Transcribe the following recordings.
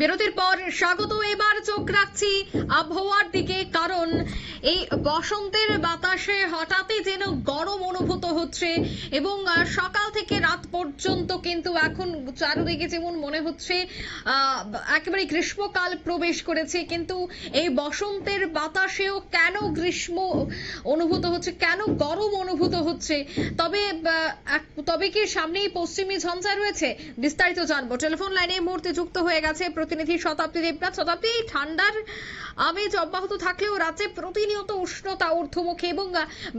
বিরতির পর স্বাগত, এবার চোখ রাখছি আবহাওয়ার দিকে, কারণ এই বসন্তের বাতাসে হঠাৎই যেন গরম অনুভূত হচ্ছে এবং সকাল থেকে রাত পর্যন্ত কিন্তু এখন চারিদিকে যেমন মনে হচ্ছে একেবারে গ্রীষ্মকাল প্রবেশ করেছে, কিন্তু এই বসন্তের বাতাসেও কেন গ্রীষ্ম অনুভূত হচ্ছে, কেন গরম অনুভূত হচ্ছে? তবে তবে কি সামনেই পশ্চিমী ঝঞ্ঝা রয়েছে? বিস্তারিত জানব। টেলিফোন লাইনে মুহূর্তে যুক্ত হয়ে গেছে প্রতিনিধি শতাব্দী দেবনাথ। শতাব্দী ঠান্ডার আমেজ অব্যাহত থাকলেও রাজ্যে প্রতিনিয়ত উষ্ণতা ঊর্ধ্বমুখী এবং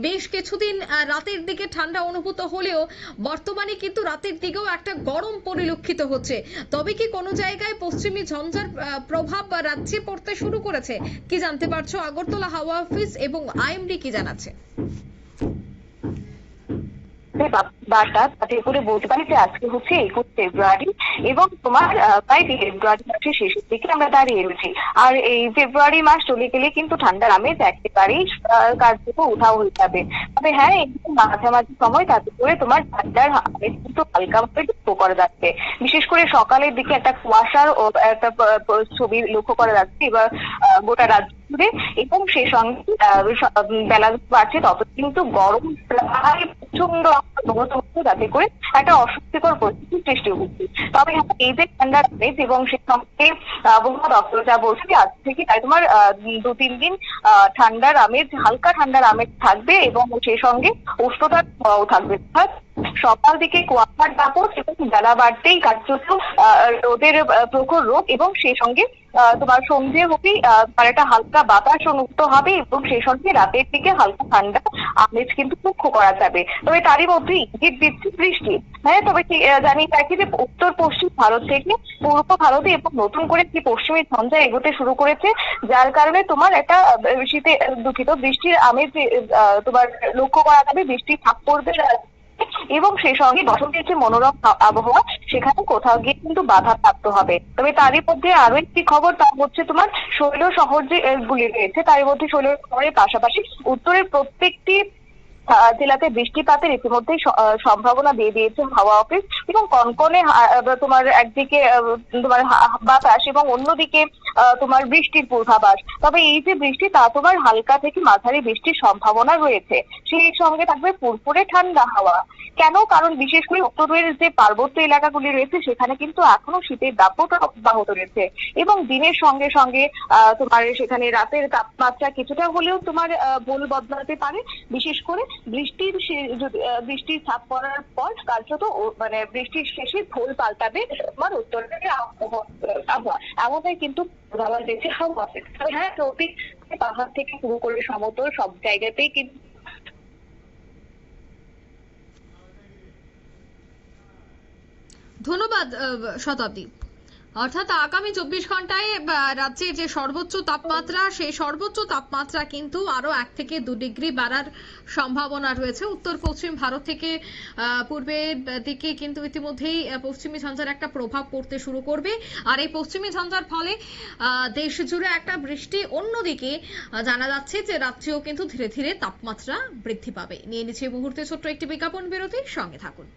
বেশ কিছুদিন রাতের দিকে ঠান্ডা অনুভূত হলেও বর্তমানে কিন্তু রাতের দিকেও একটা গরম পরিলক্ষিত হচ্ছে। তবে কি কোনো জায়গায় পশ্চিমী ঝঞ্ঝার প্রভাব রাজ্যে পড়তে শুরু করেছে? কি জানতে পারছ? আগরতলা হাওয়া অফিস এবং আইএমডি কি জানাচ্ছে? বার্তা তাতে করে বলতে পারি যে আজকে হচ্ছে একুশ ফেব্রুয়ারি এবং তোমার প্রায় ফেব্রুয়ারি মাসের শেষের দিকে আমরা দাঁড়িয়ে রয়েছি। আর এই ফেব্রুয়ারি মাস চলে গেলে কিন্তু ঠান্ডার আমেজ একেবারেই আহ, কার্যত উঠাও হয়ে যাবে। তবে হ্যাঁ একটু মাঝামাঝি সময় তাতে করে তোমার ঠান্ডার আমেজ কিন্তু হালকাভাবে লক্ষ্য করা যাচ্ছে। বিশেষ করে সকালের দিকে একটা কুয়াশার একটা ছবি লক্ষ্য করা যাচ্ছে এবার গোটা রাজ্য এবং সেই সঙ্গে বেলা বাড়ছে তত কিন্তু গরম প্রায় প্রচণ্ড হচ্ছে যাতে করে একটা অস্বস্তিকর পরিস্থিতির সৃষ্টি হচ্ছে। তবে এই যে ঠান্ডার আমেজ এবং সে সম্পর্কে আবহাওয়া দপ্তর যা বলছে যে আজ থেকে তাই তোমার দু তিন দিন ঠান্ডার আমেজ হালকা ঠান্ডার আমেজ থাকবে এবং সেই সঙ্গে উষ্ণতাও থাকবে। অর্থাৎ সকাল থেকে কুয়াশার দাপট এবং বেলা বাড়তেই কার্যত রোদের প্রখর রোদ এবং সেই সঙ্গে তোমার সন্ধে হতেই আহ, একটা হালকা বাতাস অনুভূত হবে এবং সেই সঙ্গে রাতের দিকে হালকা ঠান্ডা আমেজ কিন্তু লক্ষ্য করা যাবে। তবে তারই মধ্যে ইঙ্গিত দিচ্ছে বৃষ্টি। হ্যাঁ তবে জানিয়ে রাখি যে উত্তর পশ্চিম ভারত থেকে পূর্ব ভারতে এবং নতুন করে কি পশ্চিমী ঝঞ্ঝা এগোতে শুরু করেছে যার কারণে তোমার একটা শীতে দুঃখিত বৃষ্টির আমেজ তোমার লক্ষ্য করা যাবে বৃষ্টির ছাপ পড়বে এবং সেই সঙ্গে বসন্তের যে মনোরম আবহাওয়া, সেখানে কোথাও গিয়ে কিন্তু বাধা প্রাপ্ত হবে। তবে তারই মধ্যে আরও একটি খবর, তা হচ্ছে তোমার শৈল শহর যে গুলি রয়েছে তার মধ্যে শৈল শহরের পাশাপাশি উত্তরের প্রত্যেকটি জেলাতে বৃষ্টিপাতের ইতিমধ্যে সম্ভাবনা দিয়ে দিয়েছে হাওয়া অফিস এবং কনকনে তোমার একদিকে তোমার বাতাস এবং অন্যদিকে তোমার বৃষ্টির পূর্বাভাস। তবে এই যে বৃষ্টি, তা তোমার হালকা থেকে মাঝারি বৃষ্টির সম্ভাবনা রয়েছে। সেই সঙ্গে থাকবে ফুরফুরে ঠান্ডা হাওয়া। কেন? কারণ বিশেষ করে উত্তরের যে পার্বত্য এলাকাগুলি রয়েছে, সেখানে কিন্তু এখনও শীতের দাপট অব্যাহত রয়েছে। এবং দিনের সঙ্গে সঙ্গে তোমার সেখানে রাতের তাপমাত্রা কিছুটা হলেও তোমার ভুল বদলাতে পারে। বিশেষ করে বৃষ্টির বৃষ্টির ছাপ পড়ার পর কার্যত মানে বৃষ্টির শেষে ভোল পাল্টাবে তোমার উত্তরের আবহাওয়া কিন্তু পূর্বাভাস দিয়েছে হাওয়া হ্যাঁ পাহাড় থেকে শুরু করে সমতল সব জায়গাতেই কিন্তু ধন্যবাদ শতাব্দী। অর্থাৎ আগামী চব্বিশ ঘন্টায় রাজ্যের যে সর্বোচ্চ তাপমাত্রা, সেই সর্বোচ্চ তাপমাত্রা কিন্তু আরও এক থেকে দু ডিগ্রি বাড়ার সম্ভাবনা রয়েছে। উত্তর, পশ্চিম ভারত থেকে পূর্বের দিকে কিন্তু ইতিমধ্যেই পশ্চিমী ঝঞ্ঝার একটা প্রভাব পড়তে শুরু করবে। আর এই পশ্চিমী ঝঞ্ঝার ফলে দেশ জুড়ে একটা বৃষ্টি অন্যদিকে জানা যাচ্ছে যে রাজ্যেও কিন্তু ধীরে ধীরে তাপমাত্রা বৃদ্ধি পাবে। নিয়ে নিচ্ছে মুহূর্তে ছোট্ট একটি বিজ্ঞাপন বিরতি সঙ্গে থাকুন।